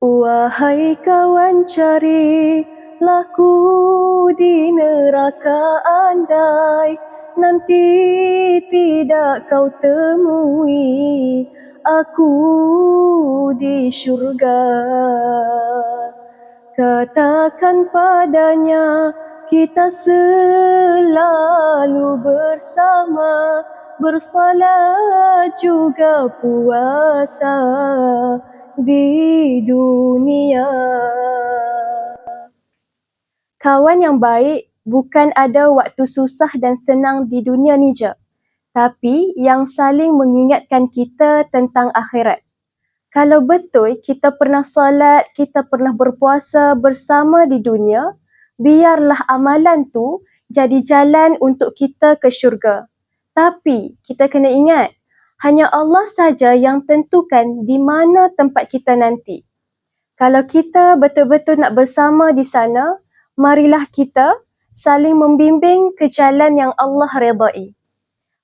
Wahai kawan carilah ku di neraka andai Nanti tidak kau temui aku di syurga. Katakan padanya kita selalu bersama Bersalat juga puasa di dunia Kawan yang baik bukan ada waktu susah dan senang di dunia ni je, tapi yang saling mengingatkan kita tentang akhirat. Kalau betul kita pernah solat, kita pernah berpuasa bersama di dunia, biarlah amalan tu jadi jalan untuk kita ke syurga. Tapi kita kena ingat, hanya Allah saja yang tentukan di mana tempat kita nanti. Kalau kita betul-betul nak bersama di sana, marilah kita saling membimbing ke jalan yang Allah redai.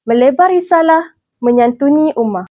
Melebar risalah, menyantuni ummah.